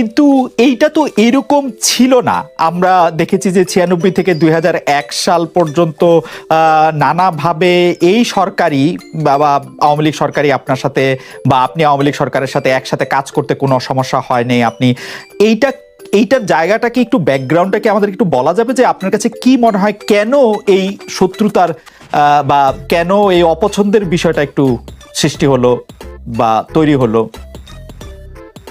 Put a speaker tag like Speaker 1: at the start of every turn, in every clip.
Speaker 1: কিন্তু এইটা তো এরকম ছিল না। আমরা দেখেছি যে ছিয়ানব্বই থেকে দুই হাজার এক সাল পর্যন্ত নানাভাবে এই সরকারি বা আওয়ামী লীগ সরকারি আপনার সাথে বা আপনি আওয়ামী লীগ সরকারের সাথে একসাথে কাজ করতে কোনো সমস্যা হয়নি আপনি। এইটা, এইটার জায়গাটাকে একটু ব্যাকগ্রাউন্ডটাকে আমাদের একটু বলা যাবে যে আপনার কাছে কি মনে হয় কেন এই শত্রুতার বা কেন এই অপছন্দের বিষয়টা একটু সৃষ্টি হলো বা তৈরি হলো?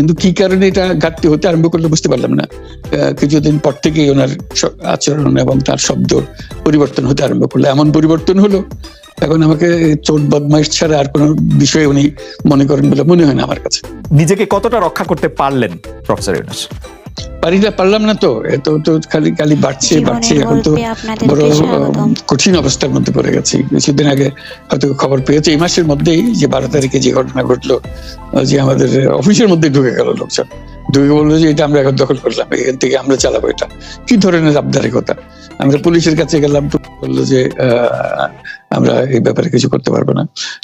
Speaker 2: কিন্তু কি কারণে এটা ঘাটতি হতে আরম্ভ করলে বুঝতে পারলাম না। কিছুদিন পর থেকেই ওনার আচরণ এবং তার শব্দ পরিবর্তন হতে আরম্ভ করল। এমন পরিবর্তন হলো, এখন আমাকে চোট, বদমাইশ ছাড়া আর কোনো বিষয়ে উনি মনে করেন বলে মনে হয় না আমার কাছে।
Speaker 1: নিজেকে কতটা রক্ষা করতে পারলেন, প্রফেসর ইউনুস?
Speaker 2: পারি না পারলাম না তো এত তো খালি খালি বাড়ছে বাড়ছে এখন তো বড় কঠিন অবস্থার মধ্যে পড়ে গেছি। কিছুদিন আগে হয়তো খবর পেয়েছে এই মাসের মধ্যেই যে বারো তারিখে যে ঘটনা ঘটলো যে আমাদের অফিসের মধ্যে ঢুকে গেল লোকজন। ঢুকে বলল যে এটা আমরা এখন দখল করলাম এখান থেকে আমরা চালাবো এটা। কি ধরনের আবদারিকতা? আমরা পুলিশের কাছে গেলাম বলল যে আহ, আমরা এই ব্যাপারে কিছু করতে পারব না।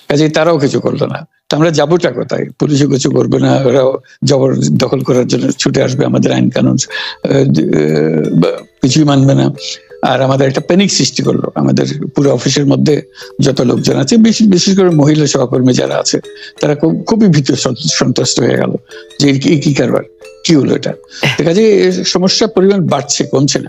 Speaker 2: কাজে তারাও কিছু করল না। তা আমরা যাবোটা কোথায়? পুলিশও কিছু করবে না, ওরাও জবর দখল করার জন্য ছুটে আসবে, আমাদের আইন কানুন কিছুই মানবে না। আর আমাদের একটা প্যানিক সৃষ্টি করল, আমাদের পুরো অফিসের মধ্যে যত লোকজন আছে, বেশি- বিশেষ করে মহিলা সহকর্মী যারা আছে, তারা খুব, খুবই ভীত সন্ত- সন্ত্রস্ত হয়ে গেল, যে কি কারবার, কি হলো এটা? দেখা যায় সমস্যার পরিমাণ বাড়ছে, কমছে না।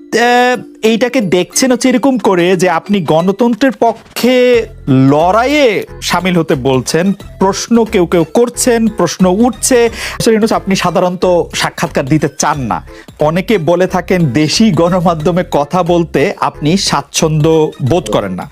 Speaker 1: এইটাকে দেখছেন হচ্ছে এরকম করে যে আপনি গণতন্ত্রের পক্ষে লড়াইয়ে সামিল হতে বলছেন, প্রশ্ন কেউ কেউ করছেন, প্রশ্ন উঠছে। আপনি সাধারণত সাক্ষাৎকার দিতে চান না। অনেকে বলে থাকেন, দেশি গণমাধ্যমে কথা বলতে আপনি স্বাচ্ছন্দ্য বোধ করেন না।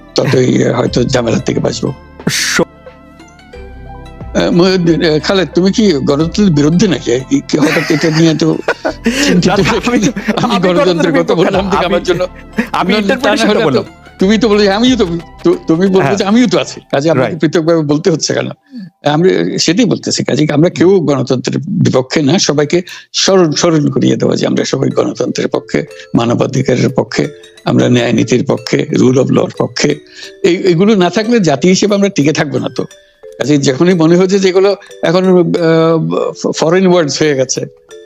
Speaker 2: ততই হয়তো ঝামেলার থেকে বাঁচবো। খালেদ তুমি কি গণতন্ত্রের বিরুদ্ধে নাকি? হঠাৎ এটা নিয়ে তো
Speaker 1: আমি
Speaker 2: গণতন্ত্রের কথা বললাম আমার
Speaker 1: আমি-
Speaker 2: জন্য।
Speaker 1: আমি
Speaker 2: তুমি তো বলে আমিও তো তুমি বলতে
Speaker 1: হ্যাঁ।
Speaker 2: যে আমিও তো আছি কাজে আমাকে
Speaker 1: Right.
Speaker 2: পৃথকভাবে বলতে হচ্ছে কেন আমরা সেটাই বলতেছি কাজে আমরা কেউ গণতন্ত্রের বিপক্ষে না সবাইকে স্মরণ স্মরণ করিয়ে দেওয়া যে আমরা সবাই গণতন্ত্রের পক্ষে মানবাধিকারের পক্ষে আমরা ন্যায় নীতির পক্ষে রুল অফ লর পক্ষে এই এগুলো না থাকলে জাতি হিসেবে আমরা টিকে থাকব না তো কাজে যখনই মনে হচ্ছে যেগুলো এখন ফরেন ওয়ার্ডস হয়ে গেছে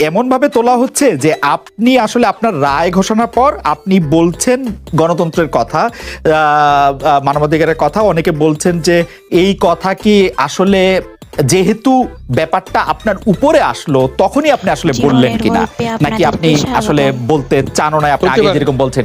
Speaker 1: এমন ভাবে তোলা হচ্ছে যে আপনি আসলে আপনার রায় ঘোষণার পর আপনি বলছেন গণতন্ত্রের কথা মানবাধিকারের কথা। অনেকে বলছেন যে এই কথা কি আসলে যেহেতু ব্যাপারটা আপনার উপরে আসলো তখনই আপনি আসলে বললেন কিনা? নাকি আপনি আসলে বলতে চানো না? আপনি আগে যেরকম বলছেন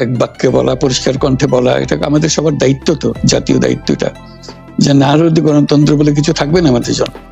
Speaker 2: এক বাক্যে বলা, পরিষ্কার কণ্ঠে বলা, এটা আমাদের সবার দায়িত্ব তো, জাতীয় দায়িত্বটা। যে না হলে গণতন্ত্র বলে কিছু থাকবে না আমাদের জন্য।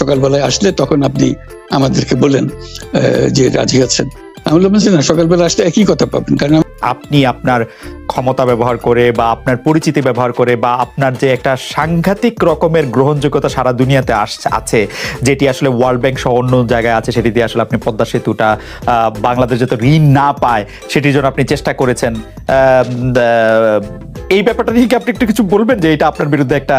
Speaker 2: সকালবেলায় আসলে তখন আপনি আমাদেরকে বলেন যে রাজি আছেন। আমি বললাম যে না, সকালবেলা আসলে একই কথা পাবেন। কারণ
Speaker 1: আপনি আপনার ক্ষমতা ব্যবহার করে বা আপনার পরিচিতি ব্যবহার করে বা আপনার যে একটা সাংঘাতিক রকমের গ্রহণযোগ্যতা সারা দুনিয়াতে আছে, যেটি আসলে ওয়ার্ল্ড ব্যাংক সহ অন্য জায়গায় আছে, সেটি দিয়ে আসলে আপনি পদ্মা সেতুটা বাংলাদেশ যাতে ঋণ না পায়, সেটির জন্য আপনি চেষ্টা করেছেন। এই ব্যাপারটা নিয়ে কি আপনি একটু কিছু বলবেন যে এটা আপনার বিরুদ্ধে একটা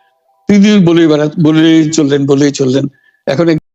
Speaker 2: তিনি বলেই বেড়া বলেই চললেন বলেই চললেন। এখন